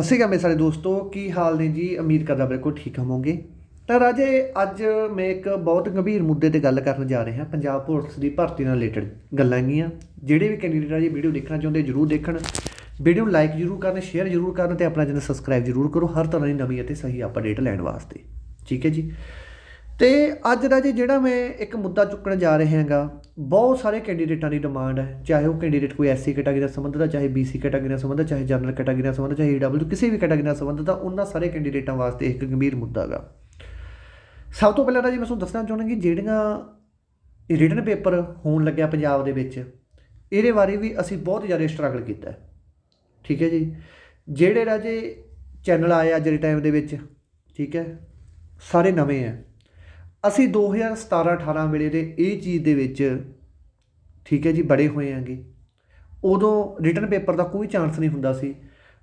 ਸਤਿ ਸ਼੍ਰੀ ਅਕਾਲ ਮੇਰੇ ਸਾਰੇ ਦੋਸਤੋ, ਕੀ ਹਾਲ ਨੇ ਜੀ? ਉਮੀਦ ਕਰਦਾ ਬਿਲਕੁਲ ਠੀਕ ਹੋਵੋਗੇ। ਤਾਂ ਰਾਜੇ, ਅੱਜ ਮੈਂ ਇੱਕ ਬਹੁਤ ਗੰਭੀਰ ਮੁੱਦੇ ਤੇ ਗੱਲ ਕਰਨ ਜਾ ਰਿਹਾ, ਪੰਜਾਬ ਪੁਲਿਸ ਦੀ ਭਰਤੀ ਨਾਲ ਰਿਲੇਟਡ ਗੱਲਾਂ ਹੈਗੀਆਂ। ਜਿਹੜੇ ਵੀ ਕੈਂਡੀਡੇਟ ਆ ਜੀ ਵੀਡੀਓ ਦੇਖਣਾ ਚਾਹੁੰਦੇ, ਜਰੂਰ ਦੇਖਣ। ਵੀਡੀਓ ਨੂੰ ਲਾਈਕ ਜਰੂਰ ਕਰਨ ਸ਼ੇਅਰ ਜਰੂਰ ਕਰਨ ਤੇ ਆਪਣਾ ਚੈਨਲ ਸਬਸਕ੍ਰਾਈਬ ਜਰੂਰ ਕਰੋ, ਹਰ ਤਰ੍ਹਾਂ ਦੀ ਨਵੀਂ ਅਤੇ ਸਹੀ ਅਪਡੇਟ ਲੈਣ ਵਾਸਤੇ। ਠੀਕ ਹੈ ਜੀ? ਤੇ ਅੱਜ ਦਾ ਜੀ ਜਿਹੜਾ ਮੈਂ ਇੱਕ ਮੁੱਦਾ ਚੁੱਕਣ ਜਾ ਰਿਹਾ ਹਾਂਗਾ, ਬਹੁਤ ਸਾਰੇ ਕੈਂਡੀਡੇਟਾਂ ਦੀ ਡਿਮਾਂਡ ਹੈ, ਚਾਹੇ ਉਹ ਕੈਂਡੀਡੇਟ ਕੋਈ ਐਸਸੀ ਕੈਟਾਗਰੀ ਨਾਲ ਸੰਬੰਧਿਤ ਹੈ ਚਾਹੇ ਬੀਸੀ ਕੈਟਾਗਰੀ ਨਾਲ ਸੰਬੰਧਿਤ ਚਾਹੇ ਜਨਰਲ ਕੈਟਾਗਰੀ ਨਾਲ ਸੰਬੰਧਿਤ ਚਾਹੇ ਈਡਬਲਯੂ ਕਿਸੇ ਵੀ ਕੈਟਾਗਰੀ ਨਾਲ ਸੰਬੰਧਿਤ ਆ, ਉਹਨਾਂ ਸਾਰੇ ਕੈਂਡੀਡੇਟਾਂ ਵਾਸਤੇ ਇੱਕ ਗੰਭੀਰ ਮੁੱਦਾ ਹੈਗਾ। ਸਭ ਤੋਂ ਪਹਿਲਾਂ ਤਾਂ ਜੀ ਮੈਂ ਤੁਹਾਨੂੰ ਦੱਸਣਾ ਚਾਹੁੰਦਾ ਕਿ ਜਿਹੜੀਆਂ ਰਿਟਨ ਪੇਪਰ ਹੋਣ ਲੱਗਿਆ ਪੰਜਾਬ ਦੇ ਵਿੱਚ, ਇਹਦੇ ਬਾਰੇ ਵੀ ਅਸੀਂ ਬਹੁਤ ਜ਼ਿਆਦਾ ਸਟਰਗਲ ਕੀਤਾ ਠੀਕ ਹੈ ਜੀ? ਜਿਹੜੇ ਰਾਜੇ ਚੈਨਲ ਆਏ ਅੱਜ ਦੇ ਟਾਈਮ ਦੇ ਵਿੱਚ, ਠੀਕ ਹੈ? ਸਾਰੇ ਨਵੇਂ ਆ ਅਸੀਂ 2017 18 ਵੇਲੇ ਦੇ ਇਹ ਚੀਜ਼ ਦੇ ਵਿੱਚ ਠੀਕ ਹੈ ਜੀ, ਬੜੇ ਹੋਏ ਆਂਗੇ ਉਦੋਂ ਰਿਟਨ ਪੇਪਰ ਦਾ ਕੋਈ ਚਾਂਸ ਨਹੀਂ ਹੁੰਦਾ ਸੀ।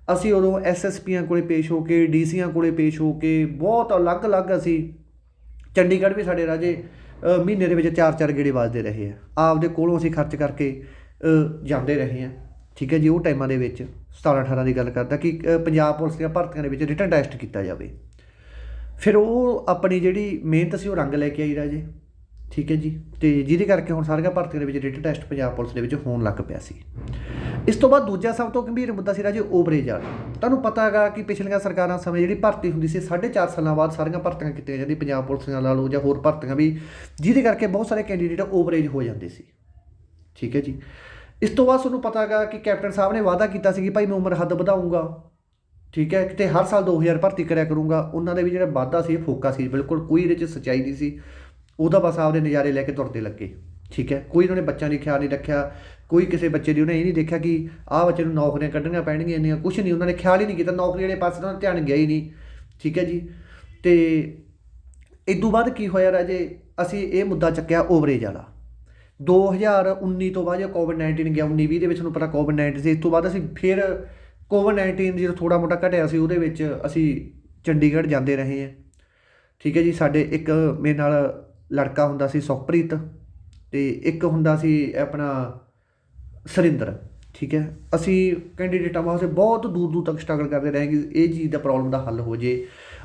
ਅਸੀਂ ਉਦੋਂ ਐਸਐਸਪੀਆਂ ਕੋਲੇ ਪੇਸ਼ ਹੋ ਕੇ ਡੀਸੀਆਂ ਕੋਲੇ ਪੇਸ਼ ਹੋ ਕੇ, ਬਹੁਤ ਅਲੱਗ-ਅਲੱਗ ਅਸੀਂ ਚੰਡੀਗੜ੍ਹ ਵੀ ਸਾਡੇ ਰਾਜੇ ਮਹੀਨੇ ਦੇ ਵਿੱਚ ਚਾਰ ਚਾਰ ਗੇੜੇ ਵੱਜਦੇ ਰਹੇ ਆ। ਆਪਦੇ ਕੋਲੋਂ ਅਸੀਂ ਖਰਚ ਕਰਕੇ ਜਾਂਦੇ ਰਹੇ ਆ। ਠੀਕ ਹੈ ਜੀ, ਉਹ ਟਾਈਮਾਂ ਦੇ ਵਿੱਚ 17 18 ਦੀ ਗੱਲ ਕਰਦਾ ਕਿ ਪੰਜਾਬ ਪੁਲਿਸ ਦੀਆਂ ਭਰਤੀਆਂ ਦੇ ਵਿੱਚ ਰਿਟਨ ਟੈਸਟ ਕੀਤਾ ਜਾਵੇ। ਫਿਰ ਉਹ ਆਪਣੀ ਜਿਹੜੀ ਮਿਹਨਤ ਸੀ ਉਹ ਰੰਗ ਲੈ ਕੇ ਆਈ ਰਾਜੇ। ਠੀਕ ਹੈ ਜੀ। ਤੇ ਜਿਹਦੇ ਕਰਕੇ ਹੁਣ ਸਾਰੀਆਂ ਭਰਤੀਆਂ ਦੇ ਵਿੱਚ ਰਿਟਨ ਟੈਸਟ ਪੰਜਾਬ ਪੁਲਿਸ ਦੇ ਵਿੱਚ ਹੋਣ ਲੱਗ ਪਿਆ ਸੀ। ਇਸ ਤੋਂ ਬਾਅਦ ਦੂਜਾ ਸਭ ਤੋਂ ਗੰਭੀਰ ਮੁੱਦਾ ਸੀ ਰਾਜੇ ਓਵਰੇਜ ਵਾਲਾ। ਤੁਹਾਨੂੰ ਪਤਾ ਹੈਗਾ ਕਿ ਪਿਛਲੀਆਂ ਸਰਕਾਰਾਂ ਸਮੇਂ ਜਿਹੜੀ ਭਰਤੀ ਹੁੰਦੀ ਸੀ 4.5 ਸਾਲਾਂ ਬਾਅਦ ਸਾਰੀਆਂ ਭਰਤੀਆਂ ਕੀਤੀਆਂ ਜਾਂਦੀਆਂ ਪੰਜਾਬ ਪੁਲਿਸ ਨਾਲ ਲਓ ਜਾਂ ਹੋਰ ਭਰਤੀਆਂ ਵੀ, ਜਿਹਦੇ ਕਰਕੇ ਬਹੁਤ ਸਾਰੇ ਕੈਂਡੀਡੇਟ ਓਵਰੇਜ ਹੋ ਜਾਂਦੇ ਸੀ। ਠੀਕ ਹੈ ਜੀ। ਇਸ ਤੋਂ ਬਾਅਦ ਤੁਹਾਨੂੰ ਪਤਾ ਹੈਗਾ ਕਿ ਕੈਪਟਨ ਸਾਹਿਬ ਨੇ ਵਾਅਦਾ ਕੀਤਾ ਸੀ ਕਿ ਭਾਈ ਮੈਂ ਉਮਰ ਹੱਦ ਵਧਾਉਂਗਾ ਠੀਕ ਹੈ, ਕਿਤੇ ਹਰ ਸਾਲ 2000 ਭਰਤੀ ਕਰਿਆ ਕਰੂੰਗਾ, ਉਹਨਾਂ ਦੇ ਵੀ ਜਿਹੜਾ ਵਾਅਦਾ ਸੀ, ਇਹ ਫੋਕਾ ਸੀ, ਬਿਲਕੁਲ ਕੋਈ ਇਹਦੇ 'ਚ ਸੱਚਾਈ ਨਹੀਂ ਸੀ। ਉਹਦਾ ਬਸ ਆਪਦੇ ਨਜ਼ਾਰੇ ਲੈ ਕੇ ਤੁਰਦੇ ਲੱਗੇ, ਠੀਕ ਹੈ। ਕੋਈ ਉਹਨਾਂ ਨੇ ਬੱਚਿਆਂ ਦੀ ਖਿਆਲ ਨਹੀਂ ਰੱਖਿਆ, ਕੋਈ ਕਿਸੇ ਬੱਚੇ ਦੀ ਉਹਨੇ ਇਹ ਨਹੀਂ ਦੇਖਿਆ ਕਿ ਆਹ ਬੱਚੇ ਨੂੰ ਨੌਕਰੀਆਂ ਕੱਢਣੀਆਂ ਪੈਣਗੀਆਂ, ਇੰਨੀਆਂ ਕੁਝ ਨਹੀਂ, ਉਹਨਾਂ ਨੇ ਖਿਆਲ ਹੀ ਨਹੀਂ ਕੀਤਾ, ਨੌਕਰੀ ਵਾਲੇ ਪਾਸੇ ਉਹਨਾਂ ਦਾ ਧਿਆਨ ਗਿਆ ਹੀ ਨਹੀਂ, ਠੀਕ ਹੈ ਜੀ। ਤੇ ਤੋਂ ਬਾਅਦ ਕੀ ਹੋਇਆ ਰਾਜੇ? ਅਸੀਂ ਇਹ ਮੁੱਦਾ ਚੱਕਿਆ ਓਵਰੇਜ ਵਾਲਾ। 2019 ਤੋਂ ਬਾਅਦ ਜੇ ਕੋਵਿਡ-19 ਗਿਆ 19 20 ਦੇ ਵਿੱਚ ਤੁਹਾਨੂੰ ਪਤਾ ਕੋਵਿਡ-19 ਸੀ, ਇਸ ਤੋਂ ਬਾਅਦ ਅਸੀਂ ਫਿਰ ਕੋਵਿਡ-19 ਜਦੋਂ ਥੋੜਾ ਮੋਟਾ ਘਟਿਆ ਸੀ, ਉਹਦੇ ਵਿੱਚ ਅਸੀਂ ਚੰਡੀਗੜ੍ਹ ਜਾਂਦੇ ਰਹੇ ਹਾਂ। ਠੀਕ ਹੈ ਜੀ, ਸਾਡੇ ਇੱਕ ਮੇਰੇ ਨਾਲ ਲੜਕਾ ਹੁੰਦਾ ਸੀ ਸੁਖਪ੍ਰੀਤ ਤੇ ਇੱਕ ਹੁੰਦਾ ਸੀ ਆਪਣਾ ਸਰਿੰਦਰ। ਠੀਕ ਹੈ, ਅਸੀਂ ਕੈਂਡੀਡੇਟਾਂ ਵਾਸਤੇ ਬਹੁਤ ਦੂਰ ਦੂਰ ਤੱਕ ਸਟਰਗਲ ਕਰਦੇ ਰਹੇ ਕਿ ਇਹ ਚੀਜ਼ ਦਾ ਪ੍ਰੋਬਲਮ ਦਾ ਹੱਲ ਹੋ ਜੇ।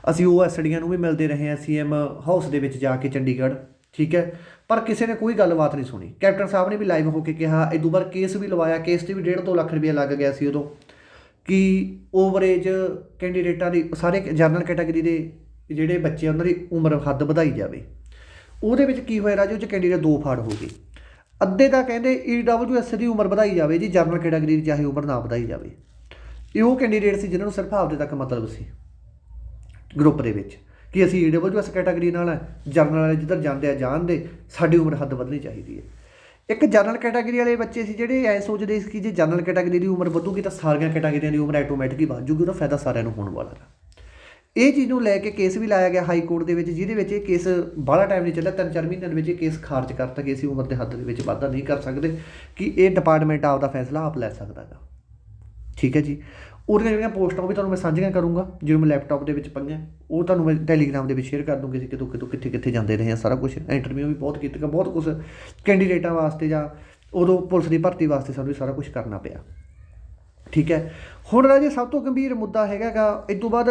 ਅਸੀਂ ਉਹ ਐਸਡੀਆਂ ਨੂੰ ਵੀ ਮਿਲਦੇ ਰਹੇ ਹਾਂ ਸੀਐਮ ਹਾਊਸ ਦੇ ਵਿੱਚ ਜਾ ਕੇ ਚੰਡੀਗੜ੍ਹ। ਠੀਕ ਹੈ, ਪਰ ਕਿਸੇ ਨੇ ਕੋਈ ਗੱਲਬਾਤ ਨਹੀਂ ਸੁਣੀ। ਕੈਪਟਨ ਸਾਹਿਬ ਨੇ ਵੀ ਲਾਈਵ ਹੋ ਕੇ ਕਿਹਾ ਇਦੋਂ ਬਾਅਦ ਕੇਸ ਵੀ ਲਵਾਇਆ ਕੇਸ ਤੇ ਵੀ 1.5 2 ਲੱਖ ਰੁਪਏ ਲੱਗ ਗਿਆ ਸੀ ਉਦੋਂ। ਕਿ ਓਵਰੇਜ ਕੈਂਡੀਡੇਟਾਂ ਦੀ ਸਾਰੇ ਜਨਰਲ ਕੈਟਾਗਰੀ ਦੇ ਜਿਹੜੇ ਬੱਚੇ ਉਹਨਾਂ ਦੀ ਉਮਰ ਹੱਦ ਵਧਾਈ ਜਾਵੇ। ਉਹਦੇ ਵਿੱਚ ਕੀ ਹੋਇਆ ਰਾਜੂ ਚ ਕੈਂਡੀਡੇਟ ਦੋ ਫਾੜ ਹੋ ਗਏ। ਅੱਧੇ ਤਾਂ ਕਹਿੰਦੇ ਈਡਬਲਯੂਐਸ ਦੀ ਉਮਰ ਵਧਾਈ ਜਾਵੇ ਜੀ ਜਨਰਲ ਕੈਟਾਗਰੀ ਦੀ ਚਾਹੇ ਉਮਰ ਨਾ ਵਧਾਈ ਜਾਵੇ। ਇਹ ਉਹ ਕੈਂਡੀਡੇਟ ਸੀ ਜਿਨ੍ਹਾਂ ਨੂੰ ਸਿਰਫ ਆਪਦੇ ਤੱਕ ਮਤਲਬ ਸੀ। ਗਰੁੱਪ ਦੇ ਵਿੱਚ ਕਿ ਅਸੀਂ ਈਡਬਲਯੂਐਸ ਕੈਟਾਗਰੀ ਨਾਲ ਜਨਰਲ ਵਾਲੇ ਜਿੱਧਰ ਜਾਂਦੇ ਆ, ਜਾਣ ਦੇ, ਸਾਡੀ ਉਮਰ ਹੱਦ ਵਧਣੀ ਚਾਹੀਦੀ ਹੈ। ਇੱਕ ਜਨਰਲ ਕੈਟਾਗਰੀ ਵਾਲੇ ਬੱਚੇ ਸੀ ਜਿਹੜੇ ਐ ਸੋਚਦੇ ਸੀ ਕਿ ਜੇ ਜਨਰਲ ਕੈਟਾਗਰੀ ਦੀ ਉਮਰ ਵਧੂਗੀ ਤਾਂ ਸਾਰੀਆਂ ਕੈਟਾਗਰੀਆਂ ਦੀ ਉਮਰ ਆਟੋਮੈਟਿਕਲੀ ਵੱਧ ਜੂਗੀ, ਉਹਦਾ ਫਾਇਦਾ ਸਾਰਿਆਂ ਨੂੰ ਹੋਣ ਵਾਲਾ ਹੈ। ਇਹ ਚੀਜ਼ ਨੂੰ ਲੈ ਕੇ ਕੇਸ ਵੀ ਲਾਇਆ ਗਿਆ ਹਾਈ ਕੋਰਟ ਦੇ ਵਿੱਚ, ਜਿਹਦੇ ਵਿੱਚ ਇਹ ਕੇਸ ਬਾਹਲਾ ਟਾਈਮ ਨਹੀਂ ਚੱਲਿਆ ਤਿੰਨ ਚਾਰ ਮਹੀਨਿਆਂ ਦੇ ਵਿੱਚ ਇਹ ਕੇਸ ਖਾਰਜ ਕਰਤਾ ਕਿ ਅਸੀਂ ਉਮਰ ਦੇ ਹੱਦ ਦੇ ਵਿੱਚ ਵਾਧਾ ਨਹੀਂ ਕਰ ਸਕਦੇ, ਕਿ ਇਹ ਡਿਪਾਰਟਮੈਂਟ ਆਪਦਾ ਫੈਸਲਾ ਆਪ ਲੈ ਸਕਦਾ ਹੈ ਠੀਕ ਹੈ ਜੀ? ਉਹਦੀਆਂ ਜਿਹੜੀਆਂ ਪੋਸਟਾਂ ਉਹ ਵੀ ਤੁਹਾਨੂੰ ਮੈਂ ਸਾਂਝੀਆਂ ਕਰੂੰਗਾ ਜਿਵੇਂ ਮੈਂ ਲੈਪਟਾਪ ਦੇ ਵਿੱਚ ਪਈਆਂ ਉਹ ਤੁਹਾਨੂੰ ਮੈਂ ਟੈਲੀਗ੍ਰਾਮ ਦੇ ਵਿੱਚ ਸ਼ੇਅਰ ਕਰ ਦੂੰਗੀ ਅਸੀਂ ਕਿਤੋਂ ਕਿਤੋਂ ਕਿੱਥੇ ਕਿੱਥੇ ਜਾਂਦੇ ਰਹੇ ਹਾਂ ਸਾਰਾ ਕੁਝ ਇੰਟਰਵਿਊ ਵੀ ਬਹੁਤ ਕੀਤੀਆਂ, ਬਹੁਤ ਕੁਝ ਕੈਂਡੀਡੇਟਾਂ ਵਾਸਤੇ ਜਾਂ ਉਦੋਂ ਪੁਲਿਸ ਦੀ ਭਰਤੀ ਵਾਸਤੇ ਸਾਨੂੰ ਸਾਰਾ ਕੁਝ ਕਰਨਾ ਪਿਆ। ਠੀਕ ਹੈ? ਹੁਣ ਰਾਜੇ ਸਭ ਤੋਂ ਗੰਭੀਰ ਮੁੱਦਾ ਹੈਗਾਗਾ ਇਸ ਤੋਂ ਬਾਅਦ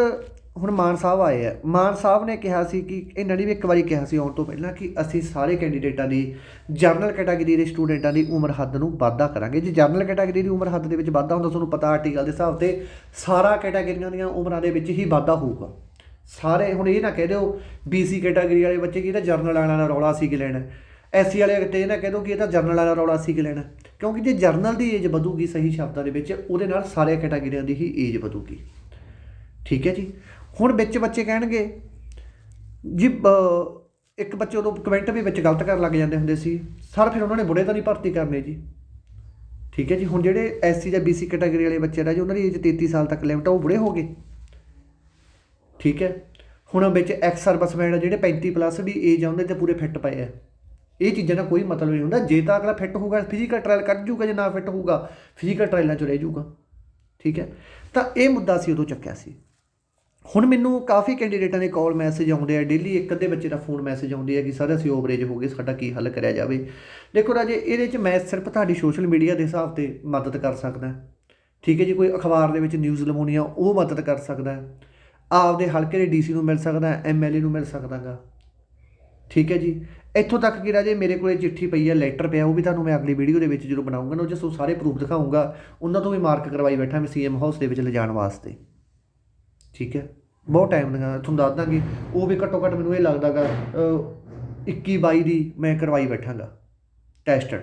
ਹੁਣ ਮਾਨ ਸਾਹਿਬ ਆਏ ਆ। ਮਾਨ ਸਾਹਿਬ ਨੇ ਕਿਹਾ ਸੀ ਕਿ ਇਹਨਾਂ ਨੇ ਵੀ ਇੱਕ ਵਾਰੀ ਕਿਹਾ ਸੀ ਆਉਣ ਤੋਂ ਪਹਿਲਾਂ ਕਿ ਅਸੀਂ ਸਾਰੇ ਕੈਂਡੀਡੇਟਾਂ ਦੀ ਜਰਨਲ ਕੈਟਾਗਰੀ ਦੇ ਸਟੂਡੈਂਟਾਂ ਦੀ ਉਮਰ ਹੱਦ ਨੂੰ ਵਾਧਾ ਕਰਾਂਗੇ। ਜੇ ਜਰਨਲ ਕੈਟਾਗਰੀ ਦੀ ਉਮਰ ਹੱਦ ਦੇ ਵਿੱਚ ਵਾਧਾ ਹੁੰਦਾ, ਤੁਹਾਨੂੰ ਪਤਾ ਆਰਟੀਕਲ ਦੇ ਹਿਸਾਬ ਤੇ ਸਾਰਾ ਕੈਟਾਗਰੀਆਂ ਦੀਆਂ ਉਮਰਾਂ ਦੇ ਵਿੱਚ ਹੀ ਵਾਧਾ ਹੋਊਗਾ। ਸਾਰੇ ਹੁਣ ਇਹ ਨਾ ਕਹਿ ਦਿਓ ਬੀਸੀ ਕੈਟਾਗਰੀ ਵਾਲੇ ਬੱਚੇ ਕਿ ਇਹ ਤਾਂ ਜਰਨਲ ਵਾਲਿਆਂ ਦਾ ਰੌਲਾ ਸੀ ਕਿ ਲੈਣਾ ਐਸਸੀ ਵਾਲੇ ਤੇ ਇਹ ਨਾ ਕਹਿ ਦਿਓ ਕਿ ਇਹ ਤਾਂ ਜਰਨਲ ਵਾਲਾ ਰੌਲਾ ਸੀ ਕਿ ਲੈਣਾ। ਕਿਉਂਕਿ ਜੇ ਜਰਨਲ ਦੀ ਏਜ ਵਧੂਗੀ ਸਹੀ ਸ਼ਬਦਾਂ ਦੇ ਵਿੱਚ, ਉਹਦੇ ਨਾਲ ਸਾਰੇ ਕੈਟਾਗਰੀਆਂ ਦੀ ਹੀ ਏਜ ਵਧੂਗੀ। ਠੀਕ ਹੈ ਜੀ? ਹੁਣ ਵਿੱਚ ਬੱਚੇ ਕਹਿਣਗੇ, ਜੀ ਇੱਕ ਬੱਚੇ ਉਦੋਂ ਕਮੈਂਟ ਵੀ ਵਿੱਚ ਗਲਤ ਕਰਨ ਲੱਗ ਜਾਂਦੇ ਹੁੰਦੇ ਸੀ, ਸਰ ਫਿਰ ਉਹਨਾਂ ਨੇ ਬੁੜੇ ਤਾਂ ਨਹੀਂ ਭਰਤੀ ਕਰਨੇ ਜੀ। ਠੀਕ ਹੈ ਜੀ, ਹੁਣ ਜਿਹੜੇ ਐਸਸੀ ਜਾਂ ਬੀਸੀ ਕੈਟਾਗਰੀ ਵਾਲੇ ਬੱਚੇ ਨੇ ਜੀ ਉਹਨਾਂ ਦੀ ਏਜ 33 ਸਾਲ ਤੱਕ ਲਿਮਟ ਆ, ਉਹ ਬੁੜੇ ਹੋ ਗਏ। ਠੀਕ ਹੈ, ਹੁਣ ਵਿੱਚ ਐਕਸ ਸਰਵਿਸਮੈਨ ਜਿਹੜੇ 35 ਪਲੱਸ ਵੀ ਏਜ ਆ ਉਹਦੇ ਤੇ ਪੂਰੇ ਫਿੱਟ ਪਏ ਆ। ਇਹ ਚੀਜ਼ਾਂ ਦਾ ਕੋਈ ਮਤਲਬ ਨਹੀਂ ਹੁੰਦਾ, ਜੇ ਤਾਂ ਅਗਲਾ ਫਿੱਟ ਹੋਊਗਾ ਫਿਜ਼ੀਕਲ ਟ੍ਰਾਇਲ ਕੱਢ ਜੂਗਾ ਜੇ ਨਾ ਫਿੱਟ ਹੋਊਗਾ ਫਿਜ਼ੀਕਲ ਟ੍ਰਾਇਲਾਂ 'ਚ ਰਹਿ ਜੂਗਾ। ਠੀਕ ਹੈ, ਤਾਂ ਇਹ ਮੁੱਦਾ ਸੀ ਉਦੋਂ ਚੱਕਿਆ ਸੀ। ਹੁਣ ਮੈਨੂੰ ਕਾਫੀ ਕੈਂਡੀਡੇਟਾਂ ਦੇ ਕਾਲ ਮੈਸੇਜ ਆਉਂਦੇ ਆ ਡੇਲੀ ਇੱਕ ਅੱਧੇ ਬੱਚੇ ਦਾ ਫੋਨ ਮੈਸੇਜ ਆਉਂਦੇ ਆ ਕਿ ਸਰ, ਅਸੀਂ ਓਵਰੇਜ ਹੋ ਗਏ, ਸਾਡਾ ਕੀ ਹੱਲ ਕਰਿਆ ਜਾਵੇ? ਦੇਖੋ ਰਾਜੇ, ਇਹਦੇ 'ਚ ਮੈਂ ਸਿਰਫ ਤੁਹਾਡੀ ਸੋਸ਼ਲ ਮੀਡੀਆ ਦੇ ਹਿਸਾਬ ਤੇ ਮਦਦ ਕਰ ਸਕਦਾ। ਠੀਕ ਹੈ ਜੀ, ਕੋਈ ਅਖਬਾਰ ਦੇ ਵਿੱਚ ਨਿਊਜ਼ ਲਵਾਉਣੀ ਆ, ਉਹ ਮਦਦ ਕਰ ਸਕਦਾ। ਆਪਦੇ ਹਲਕੇ ਦੇ ਡੀਸੀ ਨੂੰ ਮਿਲ ਸਕਦਾ ਹੈ ਐਮਐਲਏ ਨੂੰ ਮਿਲ ਸਕਦਾਗਾ ਠੀਕ ਹੈ ਜੀ। ਇੱਥੋਂ ਤੱਕ ਕਿ ਰਾਜੇ, ਮੇਰੇ ਕੋਲੇ ਚਿੱਠੀ ਪਈ ਹੈ ਲੈਟਰ ਪਿਆ, ਉਹ ਵੀ ਤੁਹਾਨੂੰ ਮੈਂ ਅਗਲੀ ਵੀਡੀਓ ਦੇ ਵਿੱਚ ਜਦੋਂ ਬਣਾਉਂਗਾ ਨਾ, ਉਹ 'ਚ ਸੋ ਸਾਰੇ ਪ੍ਰੂਫ ਦਿਖਾਉਂਗਾ। ਉਹਨਾਂ ਤੋਂ ਵੀ ਮਾਰਕ ਕਰਵਾਈ ਬੈਠਾ ਮੈਂ ਸੀਐਮ ਹਾਊਸ ਦੇ ਵਿੱਚ ਲਿਜਾਣ ਵਾਸਤੇ। ਠੀਕ ਹੈ? ਬਹੁਤ ਟਾਈਮ ਦੀਆਂ, ਤੁਹਾਨੂੰ ਦੱਸ ਦਾਂਗੇ। ਉਹ ਵੀ ਘੱਟੋ ਘੱਟ ਮੈਨੂੰ ਇਹ ਲੱਗਦਾਗਾ 21 22 ਦੀ ਮੈਂ ਕਰਵਾਈ ਬੈਠਾਂਗਾ ਟੈਸਟਡ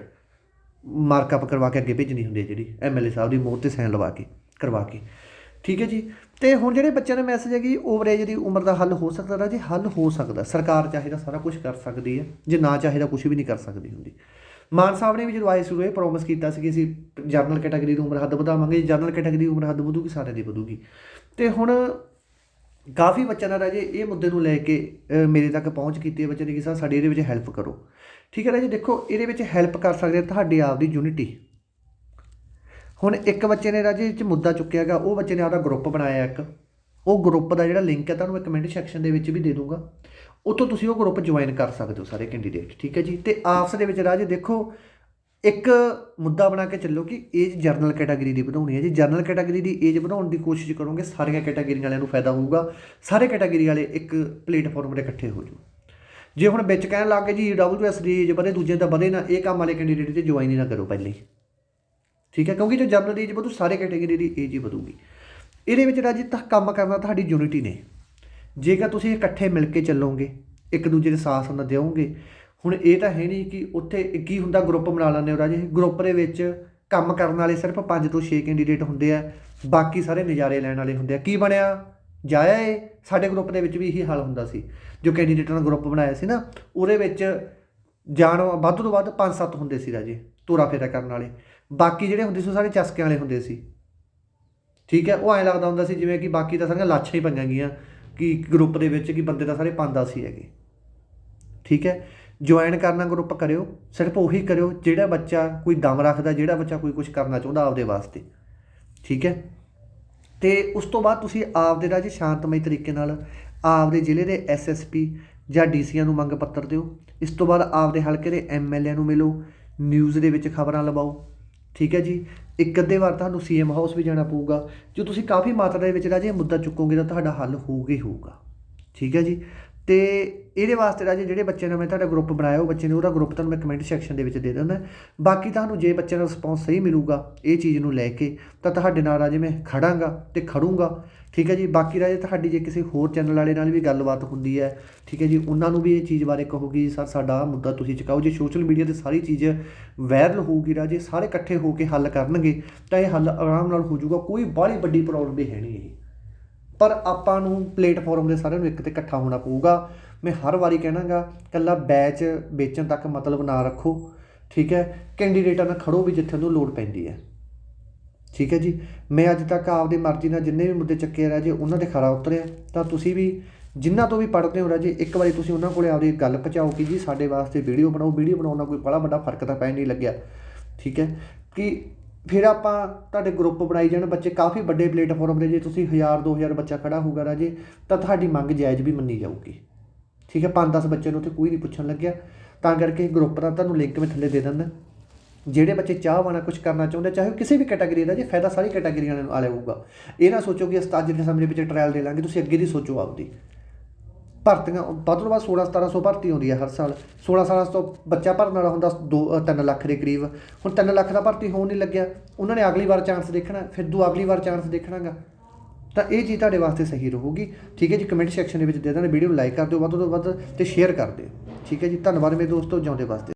ਮਾਰਕਅਪ ਕਰਵਾ ਕੇ ਅੱਗੇ ਭੇਜਣੀ ਹੁੰਦੀ ਹੈ ਜਿਹੜੀ ਐਮਐਲਏ ਸਾਹਿਬ ਦੀ ਮੋਹਰ ਤੇ ਸਾਈਨ ਲਵਾ ਕੇ, ਕਰਵਾ ਕੇ। ਠੀਕ ਹੈ ਜੀ? ਤੇ ਹੁਣ ਜਿਹੜੇ ਬੱਚਿਆਂ ਦਾ ਮੈਸੇਜ ਹੈ ਕਿ ਓਵਰੇਜ ਦੀ ਉਮਰ ਦਾ ਹੱਲ ਹੋ ਸਕਦਾ ਰਾਜੇ ਹੱਲ ਹੋ ਸਕਦਾ। ਸਰਕਾਰ ਚਾਹੇ ਤਾਂ ਸਾਰਾ ਕੁਝ ਕਰ ਸਕਦੀ ਹੈ, ਜੇ ਨਾ ਚਾਹੇ ਤਾਂ ਕੁਝ ਵੀ ਨਹੀਂ ਕਰ ਸਕਦੀ ਹੁੰਦੀ। ਮਾਨ ਸਾਹਿਬ ਨੇ ਵੀ ਜਦੋਂ ਆਏ ਸੀ ਇਹ ਪ੍ਰੋਮਿਸ ਕੀਤਾ ਸੀ ਕਿ ਅਸੀਂ ਜਰਨਲ ਕੈਟਾਗਰੀ ਦੀ ਉਮਰ ਹੱਦ ਵਧਾਵਾਂਗੇ ਜਰਨਲ ਕੈਟਾਗਰੀ ਦੀ ਉਮਰ ਹੱਦ ਵਧੂਗੀ, ਸਾਰੇ ਦੀ ਵਧੂਗੀ। ਤੇ ਹੁਣ ਕਾਫੀ ਬੱਚਿਆਂ ਦਾ ਰਾਜੇ ਇਹ ਮੁੱਦੇ ਨੂੰ ਲੈ ਕੇ ਮੇਰੇ ਤੱਕ ਪਹੁੰਚ ਕੀਤੀ ਹੈ ਬੱਚੇ ਨੇ ਕਿ ਸਰ ਸਾਡੀ ਇਹਦੇ ਵਿੱਚ ਹੈਲਪ ਕਰੋ। ਠੀਕ ਹੈ ਰਾਜੇ, ਦੇਖੋ, ਇਹਦੇ ਵਿੱਚ ਹੈਲਪ ਕਰ ਸਕਦੇ ਆ ਤੁਹਾਡੀ ਆਪ ਦੀ ਯੂਨਿਟੀ ਹੁਣ ਇੱਕ ਬੱਚੇ ਨੇ ਰਾਜੇ, ਇਹ 'ਚ ਮੁੱਦਾ ਚੁੱਕਿਆ ਹੈਗਾ, ਉਹ ਬੱਚੇ ਨੇ ਆਪਦਾ ਗਰੁੱਪ ਬਣਾਇਆ ਇੱਕ। ਉਹ ਗਰੁੱਪ ਦਾ ਜਿਹੜਾ ਲਿੰਕ ਹੈ, ਤੁਹਾਨੂੰ ਮੈਂ ਕਮੈਂਟ ਸੈਕਸ਼ਨ ਦੇ ਵਿੱਚ ਵੀ ਦੇ ਦੂੰਗਾ। ਉੱਥੋਂ ਤੁਸੀਂ ਉਹ ਗਰੁੱਪ ਜੁਆਇਨ ਕਰ ਸਕਦੇ ਹੋ ਸਾਰੇ ਕੈਂਡੀਡੇਟ ਠੀਕ ਹੈ ਜੀ? ਤੇ ਆਪਸ ਦੇ ਵਿੱਚ ਰਾਜੇ ਦੇਖੋ, ਇੱਕ ਮੁੱਦਾ ਬਣਾ ਕੇ ਚੱਲੋ ਕਿ ਏਜ ਜਰਨਲ ਕੈਟਾਗਰੀ ਦੀ ਵਧਾਉਣੀ ਹੈ ਜੀ। ਜਰਨਲ ਕੈਟਾਗਰੀ ਦੀ ਏਜ ਵਧਾਉਣ ਦੀ ਕੋਸ਼ਿਸ਼ ਕਰੋਗੇ, ਸਾਰੀਆਂ ਕੈਟਾਗਰੀ ਵਾਲਿਆਂ ਨੂੰ ਫਾਇਦਾ ਹੋਊਗਾ। ਸਾਰੇ ਕੈਟਾਗਰੀ ਵਾਲੇ ਇੱਕ ਪਲੇਟਫਾਰਮ ਤੇ ਇਕੱਠੇ ਹੋ ਜਾਓ। ਜੇ ਹੁਣ ਵਿੱਚ ਕਹਿਣ ਲੱਗ ਗਏ ਜੀ ਡਬਲਯੂਐਸ ਦੀ ਏਜ ਵਧੇ, ਦੂਜੇ ਦਾ ਵਧੇ ਨਾ, ਇਹ ਕੰਮ ਵਾਲੇ ਕੈਂਡੀਡੇਟ ਤੇ ਜੁਆਇਨ ਹੀ ਨਾ ਕਰੋ ਪਹਿਲੇ। ਹੀ ਠੀਕ ਹੈ? ਕਿਉਂਕਿ ਜੋ ਜਨਰਲ ਦੀ ਏਜ ਵਧੂ, ਸਾਰੇ ਕੈਟਾਗਰੀ ਦੀ ਏਜ ਹੀ ਵਧੂਗੀ। ਇਹਦੇ ਵਿੱਚ ਰਾਜੀ ਤਾਂ ਕੰਮ ਕਰਨਾ ਤੁਹਾਡੀ ਯੂਨਿਟੀ ਨੇ। ਜੇਕਰ ਤੁਸੀਂ ਇਕੱਠੇ ਮਿਲ ਕੇ ਚੱਲੋਗੇ, ਇੱਕ ਦੂਜੇ ਦੇ ਸਾਥ ਨਾਲ ਦਿਓਗੇ, ਹੁਣ ਇਹ ਤਾਂ ਹੈ ਨਹੀਂ ਕਿ ਉੱਥੇ ਕੀ ਹੁੰਦਾ ਗਰੁੱਪ ਬਣਾ ਲੈਂਦੇ ਹੋ ਰਾਜੇ। ਗਰੁੱਪ ਦੇ ਵਿੱਚ ਕੰਮ ਕਰਨ ਵਾਲੇ ਸਿਰਫ 5 ਤੋਂ 6 ਕੈਂਡੀਡੇਟ ਹੁੰਦੇ ਆ, ਬਾਕੀ ਸਾਰੇ ਨਜ਼ਾਰੇ ਲੈਣ ਵਾਲੇ ਹੁੰਦੇ ਆ। ਕੀ ਬਣਿਆ? ਜਾਇਆ ਏ? ਸਾਡੇ ਗਰੁੱਪ ਦੇ ਵਿੱਚ ਵੀ ਇਹੀ ਹਾਲ ਹੁੰਦਾ ਸੀ। ਜੋ ਕੈਂਡੀਡੇਟਾਂ ਦਾ ਗਰੁੱਪ ਬਣਾਇਆ ਸੀ ਨਾ, ਉਹਦੇ ਵਿੱਚ ਜਾਣ, ਵੱਧ ਤੋਂ ਵੱਧ 5-7 ਹੁੰਦੇ ਸੀ ਰਾਜੇ ਤੋਰਾ ਫੇਰਾ ਕਰਨ ਵਾਲੇ। ਬਾਕੀ ਜਿਹੜੇ ਹੁੰਦੇ ਸੀ ਉਹ ਸਾਰੇ ਚਸਕਿਆਂ ਵਾਲੇ ਹੁੰਦੇ ਸੀ। ਠੀਕ ਹੈ, ਉਹ ਐਂ ਲੱਗਦਾ ਹੁੰਦਾ ਸੀ ਜਿਵੇਂ ਕਿ ਬਾਕੀ ਤਾਂ ਸਾਰੀਆਂ ਲਾਛਾਂ ਹੀ ਪਈਆਂ ਗਈਆਂ। ਕਿ ਗਰੁੱਪ ਦੇ ਵਿੱਚ ਕਿ ਬੰਦੇ ਤਾਂ ਸਾਰੇ 5-10 ਹੀ ਹੈਗੇ। ਠੀਕ ਹੈ? ਜੁਆਇਨ ਕਰਨਾ ਗਰੁੱਪ ਕਰਿਓ, ਸਿਰਫ ਉਹੀ ਕਰਿਓ ਜਿਹੜਾ ਬੱਚਾ ਕੋਈ ਦਮ ਰੱਖਦਾ, ਜਿਹੜਾ ਬੱਚਾ ਕੋਈ ਕੁਝ ਕਰਨਾ ਚਾਹੁੰਦਾ ਆਪਦੇ ਵਾਸਤੇ। ਠੀਕ ਹੈ? ਤੇ ਉਸ ਤੋਂ ਬਾਅਦ ਤੁਸੀਂ ਆਪਦੇ ਰਾਜ ਸ਼ਾਂਤਮਈ ਤਰੀਕੇ ਨਾਲ ਆਪਦੇ ਜ਼ਿਲ੍ਹੇ ਦੇ ਐਸਐਸਪੀ ਜਾਂ ਡੀਸੀਆਂ ਨੂੰ ਮੰਗ ਪੱਤਰ ਦਿਓ। ਇਸ ਤੋਂ ਬਾਅਦ ਆਪਦੇ ਹਲਕੇ ਦੇ ਐਮਐਲਏ ਨੂੰ ਮਿਲੋ ਨਿਊਜ਼ ਦੇ ਵਿੱਚ ਖਬਰਾਂ ਲਵਾਓ। ਠੀਕ ਹੈ ਜੀ? ਇੱਕ ਅੱਧੇ ਵਾਰ ਤੁਹਾਨੂੰ ਸੀਐਮ ਹਾਊਸ ਵੀ ਜਾਣਾ ਪਊਗਾ। ਜੋ ਤੁਸੀਂ ਕਾਫੀ ਮਾਤਰਾ ਦੇ ਵਿੱਚ ਰਾਜੇ ਇਹ ਮੁੱਦਾ ਚੁੱਕੋਗੇ ਤਾਂ ਤੁਹਾਡਾ ਹੱਲ ਹੋਊਗਾ ਹੀ ਹੋਊਗਾ। ਠੀਕ ਹੈ ਜੀ? ਤੇ ਇਹਦੇ ਵਾਸਤੇ ਰਾਜੇ ਜਿਹੜੇ ਬੱਚੇ ਨੇ ਮੈਂ ਤੁਹਾਡਾ ਗਰੁੱਪ ਬਣਾਇਆ, ਉਹ ਬੱਚੇ ਨੇ ਉਹਦਾ ਗਰੁੱਪ ਤੁਹਾਨੂੰ ਮੈਂ ਕਮੈਂਟ ਸੈਕਸ਼ਨ ਦੇ ਵਿੱਚ ਦੇ ਦਿੰਦਾ। ਬਾਕੀ ਤੁਹਾਨੂੰ ਜੇ ਬੱਚੇ ਦਾ ਰਿਸਪੌਂਸ ਸਹੀ ਮਿਲੂਗਾ ਇਹ ਚੀਜ਼ ਨੂੰ ਲੈ ਕੇ, ਤਾਂ ਤੁਹਾਡੇ ਨਾਲ ਰਾਜੇ ਮੈਂ ਖੜਾਂਗਾ ਤੇ ਖੜੂੰਗਾ। ਠੀਕ ਹੈ ਜੀ? ਬਾਕੀ ਰਾਜੇ ਤੁਹਾਡੀ ਜੇ ਕਿਸੇ ਹੋਰ ਚੈਨਲ ਵਾਲੇ ਨਾਲ ਵੀ ਗੱਲਬਾਤ ਹੁੰਦੀ ਹੈ, ਠੀਕ ਹੈ ਜੀ? ਉਹਨਾਂ ਨੂੰ ਵੀ ਇਹ ਚੀਜ਼ ਬਾਰੇ ਕਹੋਗੀ, ਸਰ, ਸਾਡਾ ਆਹ ਮੁੱਦਾ ਤੁਸੀਂ ਚੁਕਾਓ। ਜੇ ਸੋਸ਼ਲ ਮੀਡੀਆ ਤੇ ਸਾਰੀ ਚੀਜ਼ ਵਾਇਰਲ ਹੋਊਗੀ ਰਾਜੇ, ਸਾਰੇ ਇਕੱਠੇ ਹੋ ਕੇ ਹੱਲ ਕਰਨਗੇ, ਤਾਂ ਇਹ ਹੱਲ ਆਰਾਮ ਨਾਲ ਹੋ ਜਾਊਗਾ, ਕੋਈ ਬਾਹਲੀ ਵੱਡੀ ਪ੍ਰੋਬਲਮ ਵੀ ਹੈ ਨਹੀਂ। ਇਹ ਪਰ ਆਪਾਂ ਨੂੰ ਪਲੇਟਫਾਰਮ ਦੇ ਸਾਰਿਆਂ ਨੂੰ ਇੱਕ ਤੇ ਇਕੱਠਾ ਹੋਣਾ ਪਊਗਾ। ਮੈਂ ਹਰ ਵਾਰੀ ਕਹਿਣਾਗਾ ਕੱਲਾ ਬੈਚ ਵੇਚਣ ਤੱਕ ਮਤਲਬ ਨਾ ਰੱਖੋ, ਠੀਕ ਹੈ? ਕੈਂਡੀਡੇਟਾਂ ਨਾਲ ਖੜੋ ਵੀ ਜਿੱਥੇ ਉਹਨੂੰ ਲੋੜ ਪੈਂਦੀ ਹੈ। ਠੀਕ ਹੈ ਜੀ? ਮੈਂ ਅੱਜ ਤੱਕ ਆਪਦੀ ਮਰਜ਼ੀ ਨਾਲ ਜਿੰਨੇ ਵੀ ਮੁੱਦੇ ਚੱਕੇ ਆ ਰਾਜੇ ਉਹਨਾਂ 'ਤੇ ਖਰਾ ਉਤਰਿਆ। ਤਾਂ ਤੁਸੀਂ ਵੀ ਜਿੰਨਾ ਤੋਂ ਵੀ ਪੜ੍ਹਦੇ ਹੋ ਰਾਜੇ, ਇੱਕ ਵਾਰੀ ਤੁਸੀਂ ਉਹਨਾਂ ਕੋਲੇ ਆਪਦੀ ਗੱਲ ਪਹੁੰਚਾਓ ਕਿ ਜੀ ਸਾਡੇ ਵਾਸਤੇ ਵੀਡੀਓ ਬਣਾਓ। ਵੀਡੀਓ ਬਣਾਉਣ ਨਾਲ ਕੋਈ ਬੜਾ ਵੱਡਾ ਫ਼ਰਕ ਤਾਂ ਪੈ ਨਹੀਂ ਲੱਗਿਆ। ਠੀਕ ਹੈ? ਕਿ ਫਿਰ ਆਪਾਂ ਤੁਹਾਡੇ ਗਰੁੱਪ ਬਣਾਈ ਜਾਣ। ਬੱਚੇ ਕਾਫੀ ਵੱਡੇ ਪਲੇਟਫਾਰਮ ਦੇ ਜੇ ਤੁਸੀਂ 1000 2000 ਬੱਚਾ ਖੜਾ ਹੋਊਗਾ ਰਾਜੇ, ਤਾਂ ਤੁਹਾਡੀ ਮੰਗ ਜਾਇਜ਼ ਵੀ ਮੰਨੀ ਜਾਊਗੀ। ਠੀਕ ਹੈ 5-10 ਬੱਚੇ ਨੂੰ ਉੱਥੇ ਕੋਈ ਨਹੀਂ ਪੁੱਛਣ ਲੱਗਿਆ। ਤਾਂ ਕਰਕੇ ਗਰੁੱਪ ਦਾ ਤੁਹਾਨੂੰ ਲਿੰਕ ਮੈਂ ਥੱਲੇ ਦੇ ਦਿੰਦਾ। ਜਿਹੜੇ ਬੱਚੇ ਚਾਹ ਵਾਲਾ ਕੁਝ ਕਰਨਾ ਚਾਹੁੰਦੇ ਚਾਹੇ ਉਹ ਕਿਸੇ ਵੀ ਕੈਟਾਗਰੀ ਦਾ ਜੇ ਫਾਇਦਾ ਸਾਰੀ ਕੈਟਾਗਰੀਆਂ ਨੂੰ ਆਲੇ ਹੋਊਗਾ। ਇਹ ਨਾ ਸੋਚੋ ਕਿ ਉਸਤਾਦ ਜੀ ਦੇ ਸਾਹਮਣੇ ਵਿੱਚ ਟ੍ਰਾਇਲ ਦੇ ਲਾਂਗੇ, ਤੁਸੀਂ ਅੱਗੇ ਦੀ ਸੋਚੋ ਆਪਦੀ। ਭਰਤੀਆਂ, ਵੱਧ ਤੋਂ ਵੱਧ 16 1700 ਭਰਤੀ ਆਉਂਦੀ ਹੈ ਹਰ ਸਾਲ। 16 ਸਾਲਾਂ ਤੋਂ ਬੱਚਾ ਭਰਨ ਵਾਲਾ ਹੁੰਦਾ 2 3 ਲੱਖ ਦੇ ਕਰੀਬ। ਹੁਣ 3 ਲੱਖ ਦਾ ਭਰਤੀ ਹੋਣ ਨਹੀਂ ਲੱਗਿਆ। ਉਹਨਾਂ ਨੇ ਅਗਲੀ ਵਾਰ ਚਾਂਸ ਦੇਖਣਾ, ਫਿਰ ਦੂ ਅਗਲੀ ਵਾਰ ਚਾਂਸ ਦੇਖਣਾਗਾ। ਤਾਂ ਇਹ ਚੀਜ਼ ਤੁਹਾਡੇ ਵਾਸਤੇ ਸਹੀ ਰਹੂਗੀ। ਠੀਕ ਹੈ ਜੀ ਕਮੈਂਟ ਸੈਕਸ਼ਨ ਦੇ ਵਿੱਚ ਦੇ ਦੇਣਾ ਵੀਡੀਓ ਨੂੰ ਲਾਈਕ ਕਰ ਦਿਓ, ਵੱਧ ਤੋਂ ਵੱਧ ਤੇ ਸ਼ੇਅਰ ਕਰ ਦਿਓ। ਠੀਕ ਹੈ ਜੀ, ਧੰਨਵਾਦ ਮੇਰੇ ਦੋਸਤੋ, ਜਿਉਂਦੇ ਵਾਸਤੇ